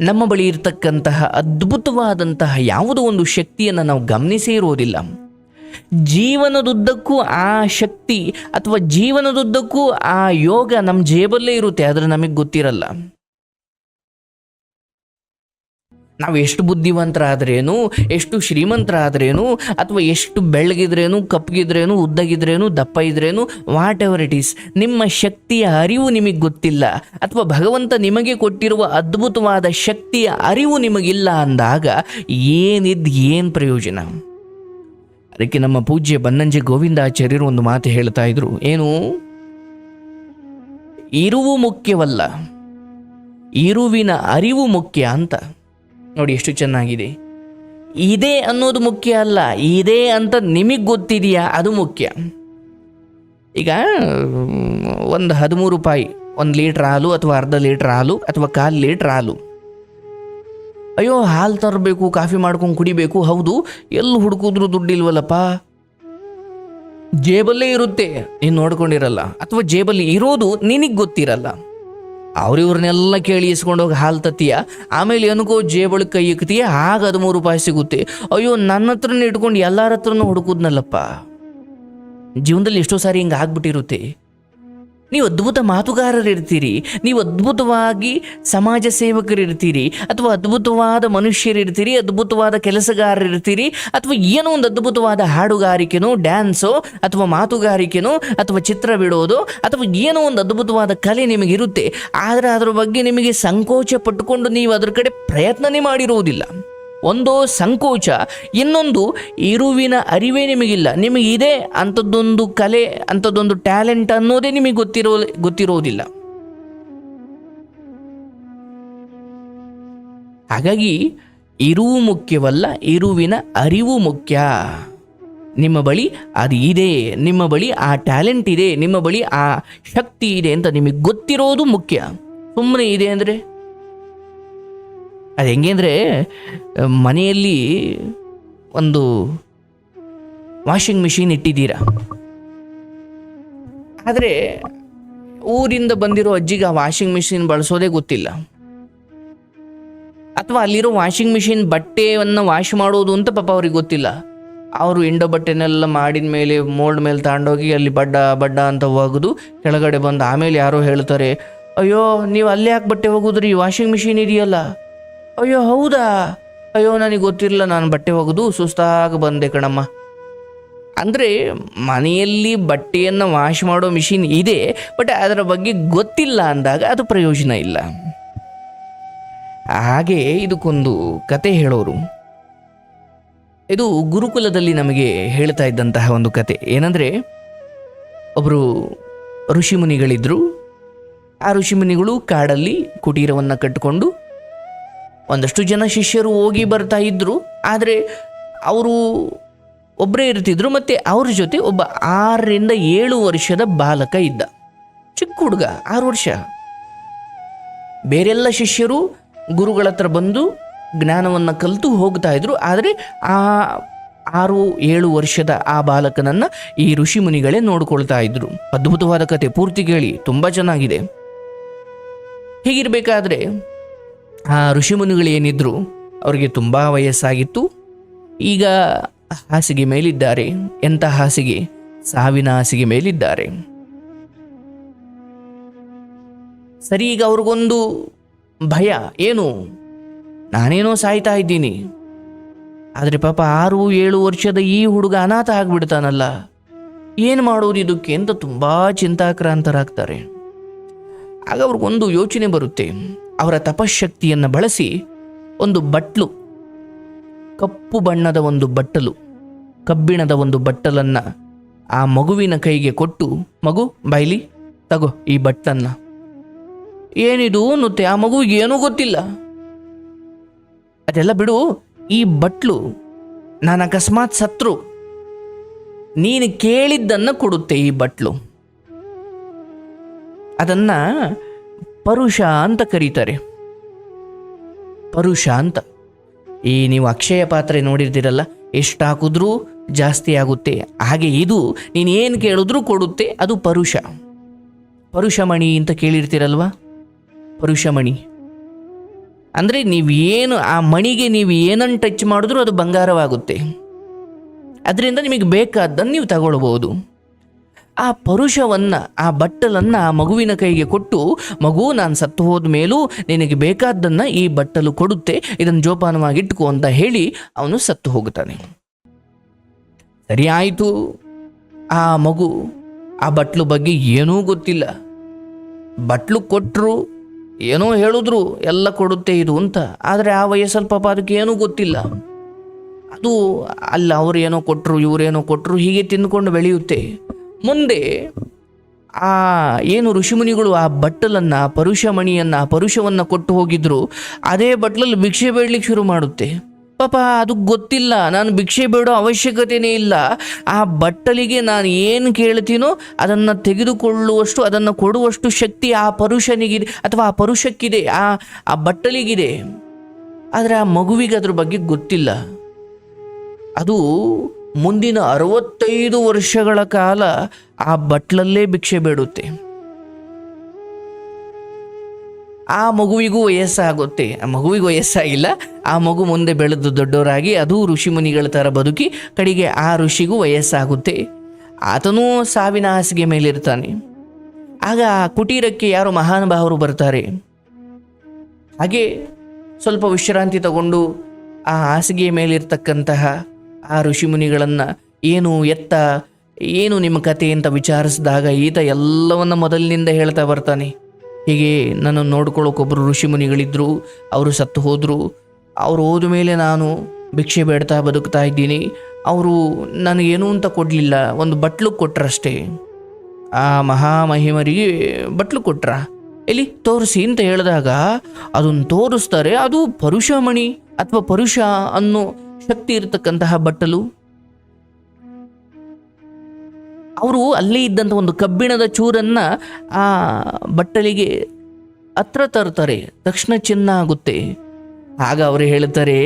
ನಮ್ಮ ಬಳಿ ಇರತಕ್ಕಂತಹ ಅದ್ಭುತವಾದಂತಹ ಯಾವುದೋ ಒಂದು ಶಕ್ತಿಯನ್ನು ನಾವು ಗಮನಿಸೇ ಇರೋದಿಲ್ಲ. ಜೀವನದುದ್ದಕ್ಕೂ ಆ ಶಕ್ತಿ ಅಥವಾ ಜೀವನದುದ್ದಕ್ಕೂ ಆ ಯೋಗ ನಮ್ಮ ಜೇಬಲ್ಲೇ ಇರುತ್ತೆ, ಆದರೆ ನಮಗೆ ಗೊತ್ತಿರಲ್ಲ. ನಾವು ಎಷ್ಟು ಬುದ್ಧಿವಂತರಾದ್ರೇನು, ಎಷ್ಟು ಶ್ರೀಮಂತರಾದ್ರೇನು, ಅಥವಾ ಎಷ್ಟು ಬೆಳಗಿದ್ರೇನು ಕಪ್ಪಗಿದ್ರೇನು, ಉದ್ದಗಿದ್ರೇನು, ದಪ್ಪ ಇದ್ರೇನು ವಾಟ್ ಎವರ್ ಇಟ್ ಈಸ್ ನಿಮ್ಮ ಶಕ್ತಿಯ ಅರಿವು ನಿಮಗೆ ಗೊತ್ತಿಲ್ಲ, ಅಥವಾ ಭಗವಂತ ನಿಮಗೆ ಕೊಟ್ಟಿರುವ ಅದ್ಭುತವಾದ ಶಕ್ತಿಯ ಅರಿವು ನಿಮಗಿಲ್ಲ ಅಂದಾಗ ಏನಿದ್ ಏನು ಪ್ರಯೋಜನ? ಅದಕ್ಕೆ ನಮ್ಮ ಪೂಜ್ಯ ಬನ್ನಂಜೆ ಗೋವಿಂದಾಚಾರ್ಯರು ಒಂದು ಮಾತು ಹೇಳ್ತಾ ಇದ್ರು, ಏನು? ಇರುವು ಮುಖ್ಯವಲ್ಲ, ಇರುವಿನ ಅರಿವು ಮುಖ್ಯ ಅಂತ. ನೋಡಿ ಎಷ್ಟು ಚೆನ್ನಾಗಿದೆ. ಇದೆ ಅನ್ನೋದು ಮುಖ್ಯ ಅಲ್ಲ, ಇದೆ ಅಂತ ನಿಮಗೆ ಗೊತ್ತಿದೆಯಾ? ಅದು ಮುಖ್ಯ. ಈಗ, ಒಂದು ಹದಿಮೂರು ರೂಪಾಯಿ, ಒಂದು ಲೀಟ್ರ್ ಹಾಲು ಅಥವಾ ಅರ್ಧ ಲೀಟ್ರ್ ಹಾಲು ಅಥವಾ ಕಾಲು ಲೀಟ್ರ್ ಹಾಲು. ಅಯ್ಯೋ, ಹಾಲು ತರಬೇಕು, ಕಾಫಿ ಮಾಡ್ಕೊಂಡು ಕುಡಿಬೇಕು, ಹೌದು ಎಲ್ಲಿ ಹುಡುಕಿದ್ರು ದುಡ್ಡಿಲ್ವಲ್ಲಪ್ಪ ಜೇಬಲ್ಲೇ ಇರುತ್ತೆ. ನೀನು ನೋಡ್ಕೊಂಡಿರಲ್ಲ. ಅಥವಾ ಜೇಬಲ್ಲಿ ಇರೋದು ನಿನಗೆ ಗೊತ್ತಿರಲ್ಲ. ಅವ್ರಿವ್ರನ್ನೆಲ್ಲ ಕೇಳಿ ಇಸ್ಕೊಂಡೋಗಿ ಹಾಲು ತತ್ತೀಯ? ಆಮೇಲೆ ಏನಕ್ಕೋ ಜೇಬಳಿಗೆ ಕೈ ಇಕ್ತೀಯ? ಆಗ ಹದಿಮೂರು ರೂಪಾಯಿ ಸಿಗುತ್ತೆ. ಅಯ್ಯೋ, ನನ್ನ ಹತ್ರನೇ ಇಟ್ಕೊಂಡು ಎಲ್ಲರ ಹತ್ರನೂ ಹುಡುಕುದ್ನಲ್ಲಪ್ಪ. ಜೀವನದಲ್ಲಿ ಎಷ್ಟೋ ಸಾರಿ ಹಿಂಗೆ ಆಗ್ಬಿಟ್ಟಿರುತ್ತೆ. ನೀವು ಅದ್ಭುತ ಮಾತುಗಾರರಿರ್ತೀರಿ, ನೀವು ಅದ್ಭುತವಾಗಿ ಸಮಾಜ ಸೇವಕರಿರ್ತೀರಿ, ಅಥವಾ ಅದ್ಭುತವಾದ ಮನುಷ್ಯರಿರ್ತೀರಿ, ಅದ್ಭುತವಾದ ಕೆಲಸಗಾರರಿರ್ತೀರಿ, ಅಥವಾ ಏನೋ ಒಂದು ಅದ್ಭುತವಾದ ಹಾಡುಗಾರಿಕೆನೋ, ಡ್ಯಾನ್ಸೋ, ಅಥವಾ ಮಾತುಗಾರಿಕೆನೋ, ಅಥವಾ ಚಿತ್ರ ಬಿಡೋದು, ಅಥವಾ ಏನೋ ಒಂದು ಅದ್ಭುತವಾದ ಕಲೆ ನಿಮಗಿರುತ್ತೆ, ಆದರೆ ಅದರ ಬಗ್ಗೆ ನಿಮಗೆ ಸಂಕೋಚ ಪಟ್ಟುಕೊಂಡು ನೀವು ಅದರ ಕಡೆ ಪ್ರಯತ್ನನೇ ಮಾಡಿರುವುದಿಲ್ಲ. ಒಂದು ಸಂಕೋಚ, ಇನ್ನೊಂದು ಇರುವಿನ ಅರಿವೇ ನಿಮಗಿಲ್ಲ. ನಿಮಗಿದೆ ಅಂಥದ್ದೊಂದು ಕಲೆ, ಅಂಥದ್ದೊಂದು ಟ್ಯಾಲೆಂಟ್ ಅನ್ನೋದೇ ನಿಮಗೆ ಗೊತ್ತಿರೋ, ಗೊತ್ತಿರೋದಿಲ್ಲ. ಹಾಗಾಗಿ ಇರುವು ಮುಖ್ಯವಲ್ಲ, ಇರುವಿನ ಅರಿವು ಮುಖ್ಯ. ನಿಮ್ಮ ಬಳಿ ಅದು ಇದೆ, ನಿಮ್ಮ ಬಳಿ ಆ ಟ್ಯಾಲೆಂಟ್ ಇದೆ, ನಿಮ್ಮ ಬಳಿ ಆ ಶಕ್ತಿ ಇದೆ ಅಂತ ನಿಮಗೆ ಗೊತ್ತಿರೋದು ಮುಖ್ಯ. ಸುಮ್ಮನೆ ಇದೆ ಅಂದರೆ? ಅದು ಹೆಂಗೆ ಅಂದರೆ ಮನೆಯಲ್ಲಿ ಒಂದು ವಾಷಿಂಗ್ ಮಿಷಿನ್ ಇಟ್ಟಿದ್ದೀರಾ? ಆದರೆ ಊರಿಂದ ಬಂದಿರೋ ಅಜ್ಜಿಗೆ ಆ ವಾಷಿಂಗ್ ಮಿಷಿನ್ ಬಳಸೋದೇ ಗೊತ್ತಿಲ್ಲ. ಅಥವಾ ಅಲ್ಲಿರೋ ವಾಷಿಂಗ್ ಮಿಷಿನ್ ಬಟ್ಟೆಯನ್ನು ವಾಶ್ ಮಾಡೋದು ಅಂತ ಪಾಪ ಅವ್ರಿಗೆ ಗೊತ್ತಿಲ್ಲ. ಅವರು ಇಂಡೋ ಬಟ್ಟೆನೆಲ್ಲ ಮಾಡಿದ ಮೇಲೆ, ಮೋಲ್ಡ್ ಮೇಲೆ ತಗೊಂಡೋಗಿ ಅಲ್ಲಿ ಬಡ್ಡ ಬಡ್ಡ ಅಂತ ಒಗೆದು ಕೆಳಗಡೆ ಬಂದು ಆಮೇಲೆ ಯಾರೋ ಹೇಳ್ತಾರೆ, ಅಯ್ಯೋ, ನೀವು ಅಲ್ಲೇ ಯಾಕೆ ಬಟ್ಟೆ ಹೋಗುದ್ರಿ ವಾಷಿಂಗ್ ಮಿಷಿನ್ ಇದೆಯಲ್ಲ? ಅಯ್ಯೋ, ಹೌದಾ? ಅಯ್ಯೋ, ನನಗೆ ಗೊತ್ತಿರಲಿಲ್ಲ, ನಾನು ಬಟ್ಟೆ ಒಗೆದು ಸುಸ್ತಾಗಿ ಬಂದೆ ಕಣಮ್ಮ. ಅಂದರೆ, ಮನೆಯಲ್ಲಿ ಬಟ್ಟೆಯನ್ನು ವಾಶ್ ಮಾಡೋ ಮಿಷಿನ್ ಇದೆ ಬಟ್ ಅದರ ಬಗ್ಗೆ ಗೊತ್ತಿಲ್ಲ ಅಂದಾಗ ಅದು ಪ್ರಯೋಜನ ಇಲ್ಲ. ಹಾಗೆ ಇದಕ್ಕೊಂದು ಕತೆ ಹೇಳೋರು. ಇದು ಗುರುಕುಲದಲ್ಲಿ ನಮಗೆ ಹೇಳ್ತಾ ಇದ್ದಂತಹ ಒಂದು ಕತೆ. ಏನಂದರೆ ಒಬ್ಬರು ಋಷಿಮುನಿಗಳಿದ್ದರು ಆ ಋಷಿಮುನಿಗಳು ಕಾಡಲ್ಲಿ ಕುಟೀರವನ್ನು ಕಟ್ಟಿಕೊಂಡು ಒಂದಷ್ಟು ಜನ ಶಿಷ್ಯರು ಹೋಗಿ ಬರ್ತಾ ಇದ್ದರು ಆದರೆ ಅವರು ಒಬ್ಬರೇ ಇರ್ತಿದ್ರು ಮತ್ತು ಅವ್ರ ಜೊತೆ ಒಬ್ಬ ಆರರಿಂದ ಏಳು ವರ್ಷದ ಬಾಲಕ ಇದ್ದ. ಚಿಕ್ಕ ಹುಡುಗ, ಆರು ವರ್ಷ. ಬೇರೆಲ್ಲ ಶಿಷ್ಯರು ಗುರುಗಳ ಹತ್ರ ಬಂದು ಜ್ಞಾನವನ್ನು ಕಲಿತು ಹೋಗ್ತಾ ಇದ್ರು. ಆದರೆ ಆ ಆರು, ಏಳು ವರ್ಷದ ಆ ಬಾಲಕನನ್ನು ಈ ಋಷಿ ಮುನಿಗಳೇ ನೋಡ್ಕೊಳ್ತಾ ಇದ್ರು. ಅದ್ಭುತವಾದ ಕತೆ, ಪೂರ್ತಿ ಕೇಳಿ, ತುಂಬ ಚೆನ್ನಾಗಿದೆ. ಹೀಗಿರಬೇಕಾದ್ರೆ ಆ ಋಷಿಮುನಿಗಳು ಏನಿದ್ರು ಅವರಿಗೆ ತುಂಬ ವಯಸ್ಸಾಗಿತ್ತು. ಈಗ ಹಾಸಿಗೆ ಮೇಲಿದ್ದಾರೆ. ಎಂಥ ಹಾಸಿಗೆ? ಸಾವಿನ ಹಾಸಿಗೆ ಮೇಲಿದ್ದಾರೆ. ಸರಿ, ಈಗ ಅವ್ರಿಗೊಂದು ಭಯ. ಏನು? ನಾನೇನೋ ಸಾಯ್ತಾ ಇದ್ದೀನಿ. ಆದರೆ ಪಾಪ ಆರು ಏಳು ವರ್ಷದ ಈ ಹುಡುಗ ಅನಾಥ ಆಗ್ಬಿಡ್ತಾನಲ್ಲ. ಏನು ಮಾಡೋದು ಇದಕ್ಕೆ ಅಂತ ತುಂಬ ಚಿಂತಾಕ್ರಾಂತರಾಗ್ತಾರೆ. ಆಗ ಅವ್ರಿಗೊಂದು ಯೋಚನೆ ಬರುತ್ತೆ. ಅವರ ತಪಶಕ್ತಿಯನ್ನು ಬಳಸಿ ಒಂದು ಬಟ್ಲು, ಕಪ್ಪು ಬಣ್ಣದ ಒಂದು ಬಟ್ಟಲು, ಕಬ್ಬಿಣದ ಒಂದು ಬಟ್ಟಲನ್ನು ಆ ಮಗುವಿನ ಕೈಗೆ ಕೊಟ್ಟು, ಮಗು ಬೈಲಿ ತಗೋ ಈ ಬಟ್ಟನ್ನು. ಏನಿದು ಅನ್ನುತ್ತೆ, ಆ ಮಗುವಿಗೆ ಏನೂ ಗೊತ್ತಿಲ್ಲ. ಅದೆಲ್ಲ ಬಿಡು, ಈ ಬಟ್ಲು ನಾನು ಅಕಸ್ಮಾತ್ ಸತ್ರು. ನೀನು ಕೇಳಿದ್ದನ್ನು ಕೊಡುತ್ತೆ ಈ ಬಟ್ಲು. ಅದನ್ನ ಪರುಷ ಅಂತ ಕರೀತಾರೆ. ಪರುಷ ಅಂತ. ಈ ನೀವು ಅಕ್ಷಯ ಪಾತ್ರೆ ನೋಡಿರ್ತೀರಲ್ಲ ಎಷ್ಟು ಹಾಕಿದ್ರೂ ಜಾಸ್ತಿ ಆಗುತ್ತೆ. ಹಾಗೆ ಇದು ನೀನು ಏನು ಕೇಳಿದ್ರೂ ಕೊಡುತ್ತೆ, ಅದು ಪರುಷ. ಪರುಷಮಣಿ ಅಂತ ಕೇಳಿರ್ತೀರಲ್ವ? ಪರುಷಮಣಿ. ಅಂದರೆ ನೀವು ಏನು, ಆ ಮಣಿಗೆ ನೀವು ಏನನ್ನು ಟಚ್ ಮಾಡಿದ್ರೂ ಅದು ಬಂಗಾರವಾಗುತ್ತೆ. ಅದರಿಂದ ನಿಮಗೆ ಬೇಕಾದ್ದನ್ನು ನೀವು ತಗೊಳ್ಬೋದು. ಆ ಪರುಷವನ್ನು, ಆ ಬಟ್ಟಲನ್ನು ಆ ಮಗುವಿನ ಕೈಗೆ ಕೊಟ್ಟು, ಮಗು, ನಾನು ಸತ್ತು ಹೋದ ಮೇಲೂ ನಿನಗೆ ಬೇಕಾದ್ದನ್ನು ಈ ಬಟ್ಟಲು ಕೊಡುತ್ತೆ ಇದನ್ನು ಜೋಪಾನವಾಗಿ ಇಟ್ಕೋ ಅಂತ ಹೇಳಿ ಅವನು ಸತ್ತು ಹೋಗುತ್ತಾನೆ. ಸರಿ ಆಯಿತು. ಆ ಮಗು, ಆ ಬಟ್ಲು ಬಗ್ಗೆ ಏನೂ ಗೊತ್ತಿಲ್ಲ. ಬಟ್ಲು ಕೊಟ್ಟರು ಏನೋ ಹೇಳಿದ್ರು, ಎಲ್ಲ ಕೊಡುತ್ತೆ ಇದು ಅಂತ. ಆದರೆ ಆ ವಯಸ್ಸಲ್ಲಿ ಪಾಪ ಅದಕ್ಕೆ ಏನೂ ಗೊತ್ತಿಲ್ಲ. ಅದು ಅಲ್ಲ, ಅವ್ರು ಏನೋ ಕೊಟ್ಟರು ಇವರೇನೋ ಕೊಟ್ಟರು ಹೀಗೆ ತಿಂದ್ಕೊಂಡು ಬೆಳೆಯುತ್ತೆ. ಮುಂದೆ ಆ ಏನು ಋಷಿಮುನಿಗಳು ಆ ಬಟ್ಟಲನ್ನು, ಪರುಷಮಣಿಯನ್ನು, ಪರುಷವನ್ನು ಕೊಟ್ಟು ಹೋಗಿದ್ರು, ಅದೇ ಬಟ್ಲಲ್ಲಿ ಭಿಕ್ಷೆ ಬೇಡಲಿಕ್ಕೆ ಶುರು ಮಾಡುತ್ತೆ. ಪಾಪ, ಅದು ಗೊತ್ತಿಲ್ಲ, ನಾನು ಭಿಕ್ಷೆ ಬೇಡೋ ಅವಶ್ಯಕತೆನೇ ಇಲ್ಲ. ಆ ಬಟ್ಟಲಿಗೆ ನಾನು ಏನು ಕೇಳ್ತೀನೋ ಅದನ್ನು ತೆಗೆದುಕೊಳ್ಳುವಷ್ಟು, ಅದನ್ನು ಕೊಡುವಷ್ಟು ಶಕ್ತಿ ಆ ಪರುಷನಿಗಿದೆ, ಅಥವಾ ಆ ಪರುಷಕ್ಕಿದೆ, ಆ ಆ ಬಟ್ಟಲಿಗಿದೆ. ಆದರೆ ಆ ಮಗುವಿಗೆ ಅದ್ರ ಬಗ್ಗೆ ಗೊತ್ತಿಲ್ಲ. ಅದು ಮುಂದಿನ ಅರವತ್ತೈದು ವರ್ಷಗಳ ಕಾಲ ಆ ಬಟ್ಲಲ್ಲೇ ಭಿಕ್ಷೆ ಬೇಡುತ್ತೆ. ಆ ಮಗುವಿಗೂ ವಯಸ್ಸಾಗುತ್ತೆ. ಆ ಮಗುವಿಗೆ ವಯಸ್ಸಾಗಿಲ್ಲ. ಆ ಮಗು ಮುಂದೆ ಬೆಳೆದು ದೊಡ್ಡವರಾಗಿ ಅದು ಋಷಿಮುನಿಗಳ ಥರ ಬದುಕಿ ಕಡೆಗೆ ಆ ಋಷಿಗೂ ವಯಸ್ಸಾಗುತ್ತೆ. ಆತನೂ ಸಾವಿನ ಹಾಸಿಗೆ ಮೇಲಿರ್ತಾನೆ. ಆಗ ಆ ಕುಟೀರಕ್ಕೆ ಯಾರು ಮಹಾನುಭಾವರು ಬರ್ತಾರೆ? ಹಾಗೆ ಸ್ವಲ್ಪ ವಿಶ್ರಾಂತಿ ತಗೊಂಡು ಆ ಹಾಸಿಗೆಯ ಮೇಲಿರ್ತಕ್ಕಂತಹ ಆ ಋಷಿಮುನಿಗಳನ್ನು ಏನು ಎತ್ತ, ಏನು ನಿಮ್ಮ ಕತೆ ಅಂತ ವಿಚಾರಿಸಿದಾಗ ಈತ ಎಲ್ಲವನ್ನ ಮೊದಲಿನಿಂದ ಹೇಳ್ತಾ ಬರ್ತಾನೆ. ಹೀಗೆ ನನ್ನನ್ನು ನೋಡ್ಕೊಳ್ಳೋಕೆ ಒಬ್ಬರು ಋಷಿಮುನಿಗಳಿದ್ದರು ಅವರು ಸತ್ತು ಹೋದರು. ಅವರು ಹೋದ ಮೇಲೆ ನಾನು ಭಿಕ್ಷೆ ಬೇಡ್ತಾ ಬದುಕ್ತಾ ಇದ್ದೀನಿ. ಅವರು ನನಗೇನು ಅಂತ ಕೊಡಲಿಲ್ಲ, ಒಂದು ಬಟ್ಲು ಕೊಟ್ರಷ್ಟೇ. ಆ ಮಹಾಮಹಿಮರಿಗೆ ಬಟ್ಲು ಕೊಟ್ರ. ಎಲ್ಲಿ, ತೋರಿಸಿ ಅಂತ ಹೇಳಿದಾಗ, ಅದನ್ನು ತೋರಿಸ್ತಾರೆ, ಅದು ಪರುಷಮಣಿ ಅಥವಾ ಪರುಷ ಅನ್ನೋ ಶಕ್ತಿ ಇರತಕ್ಕಂತಹ ಬಟ್ಟಲು. ಅವರು ಅಲ್ಲಿ ಇದ್ದಂಥ ಒಂದು ಕಬ್ಬಿಣದ ಚೂರನ್ನ ಆ ಬಟ್ಟಲಿಗೆ ಹತ್ರ ತರುತ್ತಾರೆ. ತಕ್ಷಣ ಚಿನ್ನ ಆಗುತ್ತೆ. ಆಗ ಅವರು ಹೇಳ್ತಾರೆ,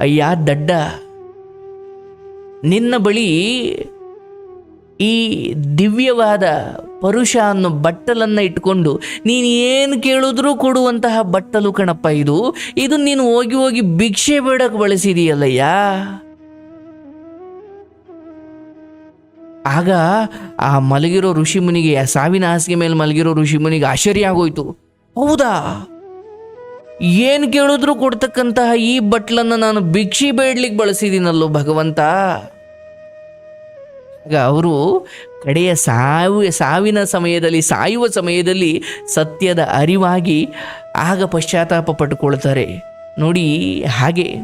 ಅಯ್ಯ ದಡ್ಡ, ನಿನ್ನ ಬಳಿ ಈ ದಿವ್ಯವಾದ ಪರುಷ ಅನ್ನೋ ಬಟ್ಟಲನ್ನು ಇಟ್ಕೊಂಡು ನೀನು ಏನು ಕೇಳಿದ್ರೂ ಕೊಡುವಂತಹ ಬಟ್ಟಲು ಕಣಪ್ಪ ಇದು. ಇದು ನೀನು ಹೋಗಿ ಹೋಗಿ ಭಿಕ್ಷೆ ಬೇಡಕ್ಕೆ ಬಳಸಿದೀಯಲ್ಲಯ್ಯ. ಆಗ ಆ ಮಲಗಿರೋ ಋಷಿಮುನಿಗೆ ಸಾವಿನ ಹಾಸಿಗೆ ಮೇಲೆ ಮಲಗಿರೋ ಋಷಿಮುನಿಗೆ ಆಶ್ಚರ್ಯ ಆಗೋಯ್ತು. ಹೌದಾ? ಏನು ಕೇಳಿದ್ರು ಕೊಡ್ತಕ್ಕಂತಹ ಈ ಬಟ್ಲನ್ನು ನಾನು ಭಿಕ್ಷೆ ಬೇಡ್ಲಿಕ್ಕೆ ಬಳಸಿದ್ದೀನಲ್ಲೋ ಭಗವಂತ? ಆಗ ಅವರು ಕಡೆಯ ಸಾವು, ಸಾವಿನ ಸಮಯದಲ್ಲಿ, ಸಾಯುವ ಸಮಯದಲ್ಲಿ ಸತ್ಯದ ಅರಿವಾಗಿ ಆಗ ಪಶ್ಚಾತ್ತಾಪ ಪಟ್ಟುಕೊಳ್ತಾರೆ. ನೋಡಿ ಹಾಗೆ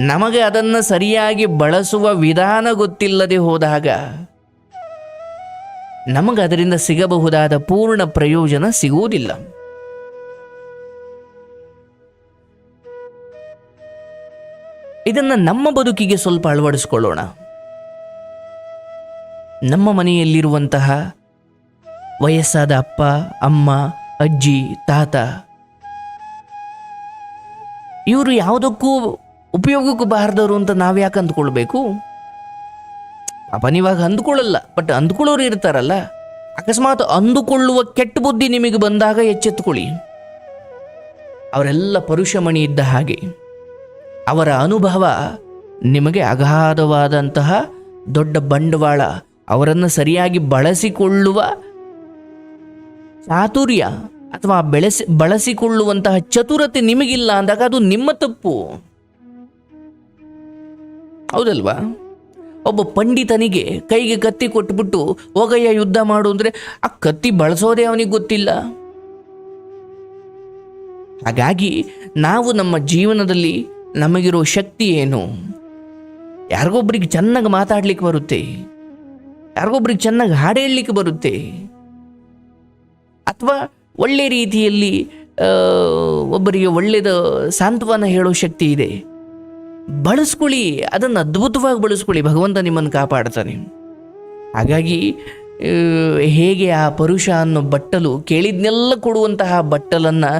ನಮಗೆ ಅದನ್ನು ಸರಿಯಾಗಿ ಬಳಸುವ ವಿಧಾನ ಗೊತ್ತಿಲ್ಲದೆ ಹೋದಾಗ ನಮಗೆ ಅದರಿಂದ ಸಿಗಬಹುದಾದ ಪೂರ್ಣ ಪ್ರಯೋಜನ ಸಿಗುವುದಿಲ್ಲ. ಇದನ್ನು ನಮ್ಮ ಬದುಕಿಗೆ ಸ್ವಲ್ಪ ಅಳವಡಿಸ್ಕೊಳ್ಳೋಣ. ನಮ್ಮ ಮನೆಯಲ್ಲಿರುವಂತಹ ವಯಸ್ಸಾದ ಅಪ್ಪ, ಅಮ್ಮ, ಅಜ್ಜಿ, ತಾತ, ಇವರು ಯಾವುದಕ್ಕೂ ಉಪಯೋಗಕ್ಕೂ ಬಾರದವರು ಅಂತ ನಾವು ಯಾಕೆ ಅಂದ್ಕೊಳ್ಬೇಕು ಅಪ್ಪ ನೀವಾಗ ಅಂದ್ಕೊಳ್ಳಲ್ಲ ಬಟ್ ಅಂದ್ಕೊಳ್ಳೋರು ಇರ್ತಾರಲ್ಲ, ಅಕಸ್ಮಾತ್ ಅಂದುಕೊಳ್ಳುವ ಕೆಟ್ಟ ಬುದ್ಧಿ ನಿಮಗೆ ಬಂದಾಗ ಎಚ್ಚೆತ್ತುಕೊಳ್ಳಿ. ಅವರೆಲ್ಲ ಪರುಷಮಣಿ ಇದ್ದ ಹಾಗೆ, ಅವರ ಅನುಭವ ನಿಮಗೆ ಅಗಾಧವಾದಂತಹ ದೊಡ್ಡ ಬಂಡವಾಳ ಅವರನ್ನು ಸರಿಯಾಗಿ ಬಳಸಿಕೊಳ್ಳುವ ಚಾತುರ್ಯ ಅಥವಾ ಬೆಳೆಸಿ, ಬಳಸಿಕೊಳ್ಳುವಂತಹ ಚತುರತೆ ನಿಮಗಿಲ್ಲ ಅಂದಾಗ ಅದು ನಿಮ್ಮ ತಪ್ಪು. ಹೌದಲ್ವಾ? ಒಬ್ಬ ಪಂಡಿತನಿಗೆ ಕೈಗೆ ಕತ್ತಿ ಕೊಟ್ಬಿಟ್ಟು, ಹೋಗಯ್ಯ, ಯುದ್ಧ ಮಾಡು ಅಂದರೆ, ಆ ಕತ್ತಿ ಬಳಸೋದೇ ಅವನಿಗೆ ಗೊತ್ತಿಲ್ಲ. ಹಾಗಾಗಿ ನಾವು ನಮ್ಮ ಜೀವನದಲ್ಲಿ ನಮಗಿರೋ ಶಕ್ತಿ ಏನು? ಯಾರಿಗೊಬ್ಬರಿಗೆ ಚೆನ್ನಾಗಿ ಮಾತಾಡ್ಲಿಕ್ಕೆ ಬರುತ್ತೆ? ಯಾರಿಗೊಬ್ರಿಗೆ ಚೆನ್ನಾಗಿ ಹಾಡು ಹೇಳಲಿಕ್ಕೆ ಬರುತ್ತೆ? ಅಥವಾ ಒಳ್ಳೆ ರೀತಿಯಲ್ಲಿ ಒಬ್ಬರಿಗೆ ಒಳ್ಳೆಯದ ಸಾಂತ್ವನ ಹೇಳೋ ಶಕ್ತಿ ಇದೆ? ಬಳಸ್ಕೊಳ್ಳಿ, ಅದನ್ನು ಅದ್ಭುತವಾಗಿ ಬಳಸ್ಕೊಳ್ಳಿ, ಭಗವಂತ ನಿಮ್ಮನ್ನು ಕಾಪಾಡ್ತಾನೆ. ಹಾಗಾಗಿ ಹೇಗೆ ಆ ಪರುಷ ಅನ್ನೋ ಬಟ್ಟಲು, ಕೇಳಿದ್ನೆಲ್ಲ ಕೊಡುವಂತಹ ಬಟ್ಟಲನ್ನು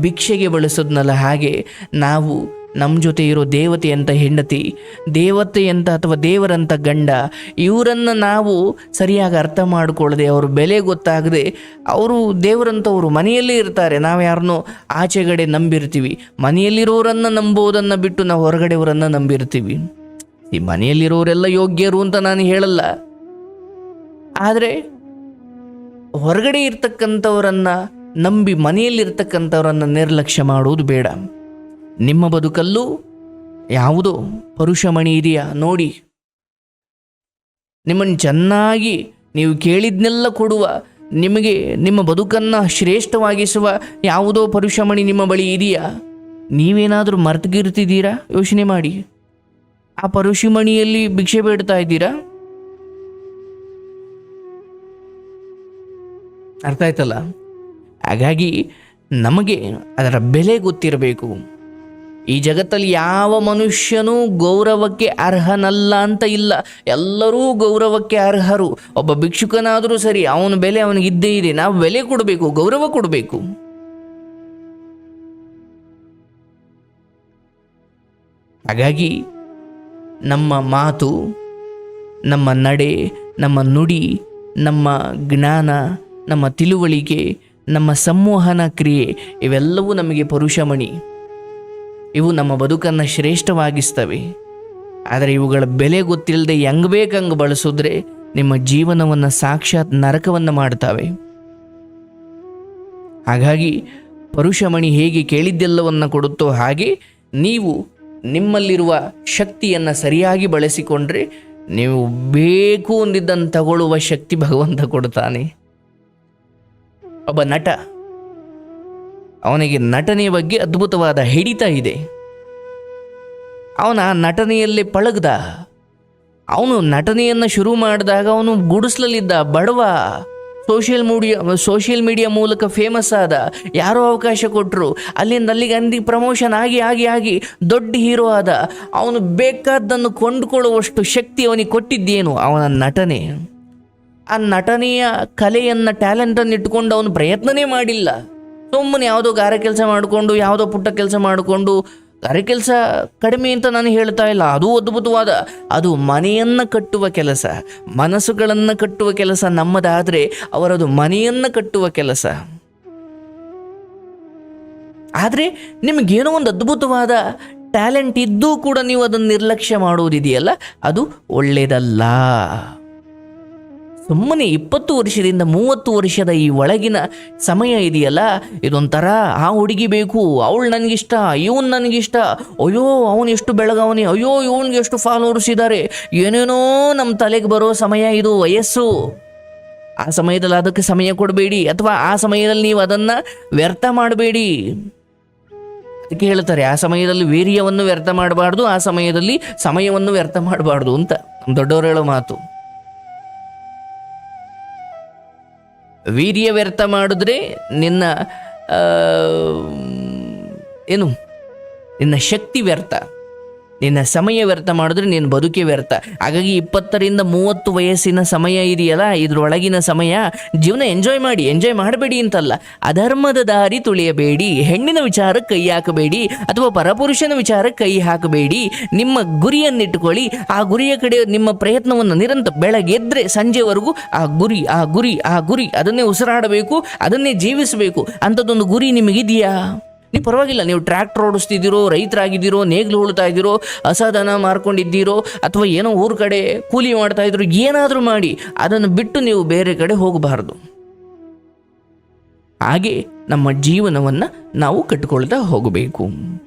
ಭಿಕ್ಷೆಗೆ ಬಳಸೋದ್ನಲ್ಲ ಹಾಗೆ, ನಾವು ನಮ್ಮ ಜೊತೆ ಇರೋ ದೇವತೆ ಅಂತ ಹೆಂಡತಿ, ದೇವತೆ ಅಂತ ಅಥವಾ ದೇವರಂತ ಗಂಡ, ಇವರನ್ನು ನಾವು ಸರಿಯಾಗಿ ಅರ್ಥ ಮಾಡಿಕೊಳ್ಳದೆ ಅವ್ರ ಬೆಲೆ ಗೊತ್ತಾಗದೆ ಅವರು ದೇವರಂತವರು ಮನೆಯಲ್ಲೇ ಇರ್ತಾರೆ. ನಾವು ಯಾರನ್ನೋ ಆಚೆಗಡೆ ನಂಬಿರ್ತೀವಿ. ಮನೆಯಲ್ಲಿರೋರನ್ನು ನಂಬೋದನ್ನು ಬಿಟ್ಟು ನಾವು ಹೊರಗಡೆಯವರನ್ನು ನಂಬಿರ್ತೀವಿ. ಈ ಮನೆಯಲ್ಲಿರೋರೆಲ್ಲ ಯೋಗ್ಯರು ಅಂತ ನಾನು ಹೇಳಲ್ಲ. ಆದರೆ ಹೊರಗಡೆ ಇರ್ತಕ್ಕಂಥವರನ್ನು ನಂಬಿ ಮನೆಯಲ್ಲಿರ್ತಕ್ಕಂಥವರನ್ನು ನಿರ್ಲಕ್ಷ್ಯ ಮಾಡುವುದು ಬೇಡ. ನಿಮ್ಮ ಬದುಕಲ್ಲೂ ಯಾವುದೋ ಪರುಷಮಣಿ ಇದೆಯಾ? ನೋಡಿ. ನಿಮ್ಮನ್ನು ಚೆನ್ನಾಗಿ ನೀವು ಕೇಳಿದ್ನೆಲ್ಲ ಕೊಡುವ, ನಿಮಗೆ ನಿಮ್ಮ ಬದುಕನ್ನು ಶ್ರೇಷ್ಠವಾಗಿಸುವ ಯಾವುದೋ ಪರುಷಮಣಿ ನಿಮ್ಮ ಬಳಿ ಇದೆಯಾ? ನೀವೇನಾದರೂ ಮರ್ತಗಿರ್ತಿದ್ದೀರಾ? ಯೋಚನೆ ಮಾಡಿ. ಆ ಪರುಷಮಣಿಯಲ್ಲಿ ಭಿಕ್ಷೆ ಬೇಡ್ತಾ ಇದ್ದೀರಾ? ಅರ್ಥ ಆಯ್ತಲ್ಲ? ಹಾಗಾಗಿ ನಮಗೆ ಅದರ ಬೆಲೆ ಗೊತ್ತಿರಬೇಕು. ಈ ಜಗತ್ತಲ್ಲಿ ಯಾವ ಮನುಷ್ಯನೂ ಗೌರವಕ್ಕೆ ಅರ್ಹನಲ್ಲ ಅಂತ ಇಲ್ಲ. ಎಲ್ಲರೂ ಗೌರವಕ್ಕೆ ಅರ್ಹರು. ಒಬ್ಬ ಭಿಕ್ಷುಕನಾದರೂ ಸರಿ, ಅವನ ಬೆಲೆ ಅವನಿಗೆ ಇದ್ದೇ ಇದೆ. ನಾವು ಬೆಲೆ ಕೊಡಬೇಕು, ಗೌರವ ಕೊಡಬೇಕು. ಹಾಗಾಗಿ ನಮ್ಮ ಮಾತು, ನಮ್ಮ ನಡೆ, ನಮ್ಮ ನುಡಿ, ನಮ್ಮ ಜ್ಞಾನ, ನಮ್ಮ ತಿಳುವಳಿಕೆ, ನಮ್ಮ ಸಂವಹನ ಕ್ರಿಯೆ, ಇವೆಲ್ಲವೂ ನಮಗೆ ಪರುಷಮಣಿ. ಇವು ನಮ್ಮ ಬದುಕನ್ನು ಶ್ರೇಷ್ಠವಾಗಿಸ್ತವೆ. ಆದರೆ ಇವುಗಳ ಬೆಲೆ ಗೊತ್ತಿಲ್ಲದೆ ಹೆಂಗ್ ಬೇಕಂಗೆ ಬಳಸಿದ್ರೆ ನಿಮ್ಮ ಜೀವನವನ್ನು ಸಾಕ್ಷಾತ್ ನರಕವನ್ನು ಮಾಡ್ತವೆ. ಹಾಗಾಗಿ ಪರುಷಮಣಿ ಹೇಗೆ ಕೇಳಿದ್ದೆಲ್ಲವನ್ನು ಕೊಡುತ್ತೋ ಹಾಗೆ ನೀವು ನಿಮ್ಮಲ್ಲಿರುವ ಶಕ್ತಿಯನ್ನು ಸರಿಯಾಗಿ ಬಳಸಿಕೊಂಡ್ರೆ ನೀವು ಬೇಕು ಅಂದಿದ್ದನ್ನು ತಗೊಳ್ಳುವ ಶಕ್ತಿ ಭಗವಂತ ಕೊಡ್ತಾನೆ. ಒಬ್ಬ ನಟ ಅವನಿಗೆ ನಟನೆಯ ಬಗ್ಗೆ ಅದ್ಭುತವಾದ ಹಿಡಿತ ಇದೆ. ಅವನ ನಟನೆಯಲ್ಲಿ ಪಳಗ್ದ. ಅವನು ನಟನೆಯನ್ನು ಶುರು ಮಾಡಿದಾಗ ಅವನು ಗುಡಿಸ್ಲಲ್ಲಿದ್ದ ಬಡವ ಸೋಷಿಯಲ್ ಮೀಡಿಯಾ ಸೋಷಿಯಲ್ ಮೀಡಿಯಾ ಮೂಲಕ ಫೇಮಸ್ ಆದ. ಯಾರೋ ಅವಕಾಶ ಕೊಟ್ಟರು ಅಲ್ಲಿಂದ ಅಲ್ಲಿಗೆ ಅಂದಿ ಪ್ರಮೋಷನ್ ಆಗಿ ಆಗಿ ಆಗಿ ದೊಡ್ಡ ಹೀರೋ ಆದ. ಅವನು ಬೇಕಾದ್ದನ್ನು ಕೊಂಡುಕೊಳ್ಳುವಷ್ಟು ಶಕ್ತಿ ಅವನಿಗೆ ಕೊಟ್ಟಿದ್ದೇನು? ಅವನ ನಟನೆ. ಆ ನಟನೆಯ ಕಲೆಯನ್ನು ಟ್ಯಾಲೆಂಟನ್ನು ಇಟ್ಕೊಂಡು ಅವನು ಪ್ರಯತ್ನನೇ ಮಾಡಿಲ್ಲ. ಸುಮ್ಮನೆ ಯಾವುದೋ ಗಾರೆ ಕೆಲಸ ಮಾಡಿಕೊಂಡು, ಯಾವುದೋ ಪುಟ್ಟ ಕೆಲಸ ಮಾಡಿಕೊಂಡು, ಗಾರೆ ಕೆಲಸ ಕಡಿಮೆ ಅಂತ ನಾನು ಹೇಳ್ತಾ ಇಲ್ಲ. ಅದು ಅದ್ಭುತವಾದ, ಅದು ಮನೆಯನ್ನು ಕಟ್ಟುವ ಕೆಲಸ. ಮನಸ್ಸುಗಳನ್ನು ಕಟ್ಟುವ ಕೆಲಸ ನಮ್ಮದಾದರೆ ಅವರದು ಮನೆಯನ್ನು ಕಟ್ಟುವ ಕೆಲಸ. ಆದರೆ ನಿಮಗೇನೋ ಒಂದು ಅದ್ಭುತವಾದ ಟ್ಯಾಲೆಂಟ್ ಇದ್ದೂ ಕೂಡ ನೀವು ಅದನ್ನು ನಿರ್ಲಕ್ಷ್ಯ ಮಾಡುವುದಿದೆಯಲ್ಲ ಅದು ಒಳ್ಳೆಯದಲ್ಲ ಸುಮ್ಮನೆ ಇಪ್ಪತ್ತು ವರ್ಷದಿಂದ ಮೂವತ್ತು ವರ್ಷದ ಈ ಒಳಗಿನ ಸಮಯ ಇದೆಯಲ್ಲ? ಇದೊಂಥರ ಆ ಹುಡುಗಿ ಬೇಕು, ಅವಳು ನನಗಿಷ್ಟ, ಇವನು ನನಗಿಷ್ಟ. ಅಯ್ಯೋ, ಅವನು ಎಷ್ಟು ಬೆಳಗಾವನೆ, ಅಯ್ಯೋ, ಇವನಿಗೆ ಎಷ್ಟು ಫಾಲೋವರ್ಸ್ ಇದ್ದಾರೆ ಏನೇನೋ ನಮ್ಮ ತಲೆಗೆ ಬರೋ ಸಮಯ ಇದು, ವಯಸ್ಸು. ಆ ಸಮಯದಲ್ಲಿ ಅದಕ್ಕೆ ಸಮಯ ಕೊಡಬೇಡಿ, ಅಥವಾ ಆ ಸಮಯದಲ್ಲಿ ನೀವು ಅದನ್ನು ವ್ಯರ್ಥ ಮಾಡಬೇಡಿ. ಅದಕ್ಕೆ ಹೇಳ್ತಾರೆ, ಆ ಸಮಯದಲ್ಲಿ ವೀರ್ಯವನ್ನು ವ್ಯರ್ಥ ಮಾಡಬಾರ್ದು, ಆ ಸಮಯದಲ್ಲಿ ಸಮಯವನ್ನು ವ್ಯರ್ಥ ಮಾಡಬಾರ್ದು ಅಂತ. ದೊಡ್ಡವರು ಹೇಳೋ ಮಾತು. ವೀರ್ಯ ವ್ಯರ್ಥ ಮಾಡಿದ್ರೆ ನಿನ್ನ ಏನು ನಿನ್ನ ಶಕ್ತಿ ವ್ಯರ್ಥ. ನಿನ್ನ ಸಮಯ ವ್ಯರ್ಥ ಮಾಡಿದ್ರೆ ನಿನ್ನ ಬದುಕೇ ವ್ಯರ್ಥ. ಹಾಗಾಗಿ ಇಪ್ಪತ್ತರಿಂದ ಮೂವತ್ತು ವಯಸ್ಸಿನ ಸಮಯ ಇದೆಯಲ್ಲ, ಇದರೊಳಗಿನ ಸಮಯ ಜೀವನ ಎಂಜಾಯ್ ಮಾಡಿ ಎಂಜಾಯ್ ಮಾಡಬೇಡಿ ಅಂತಲ್ಲ. ಅಧರ್ಮದ ದಾರಿ ತುಳಿಯಬೇಡಿ, ಹೆಣ್ಣಿನ ವಿಚಾರಕ್ಕೆ ಕೈ ಹಾಕಬೇಡಿ, ಅಥವಾ ಪರಪುರುಷನ ವಿಚಾರಕ್ಕೆ ಕೈ ಹಾಕಬೇಡಿ, ನಿಮ್ಮ ಗುರಿಯನ್ನಿಟ್ಟುಕೊಳ್ಳಿ, ಆ ಗುರಿಯ ಕಡೆ ನಿಮ್ಮ ಪ್ರಯತ್ನವನ್ನು ನಿರಂತರ ಬೆಳಗ್ಗೆದ್ರೆ ಸಂಜೆವರೆಗೂ ಆ ಗುರಿ ಆ ಗುರಿ ಆ ಗುರಿ, ಅದನ್ನೇ ಉಸಿರಾಡಬೇಕು, ಅದನ್ನೇ ಜೀವಿಸಬೇಕು. ಅಂಥದ್ದೊಂದು ಗುರಿ ನಿಮಗಿದೆಯಾ? ನೀವು ಪರವಾಗಿಲ್ಲ, ನೀವು ಟ್ರ್ಯಾಕ್ಟರ್ ಓಡಿಸ್ತಿದ್ದೀರೋ, ರೈತರಾಗಿದ್ದೀರೋ, ನೇಗ್ಲು ಉಳ್ತಾ ಇದ್ದೀರೋ ಅಸಾಧಾನ ಮಾರ್ಕೊಂಡಿದ್ದೀರೋ, ಅಥವಾ ಏನೋ ಊರ ಕಡೆ ಕೂಲಿ ಮಾಡ್ತಾ ಇದ್ರು ಏನಾದರೂ ಮಾಡಿ, ಅದನ್ನು ಬಿಟ್ಟು ನೀವು ಬೇರೆ ಕಡೆ ಹೋಗಬಾರ್ದು. ಹಾಗೆ ನಮ್ಮ ಜೀವನವನ್ನು ನಾವು ಕಟ್ಟಿಕೊಳ್ತಾ ಹೋಗಬೇಕು.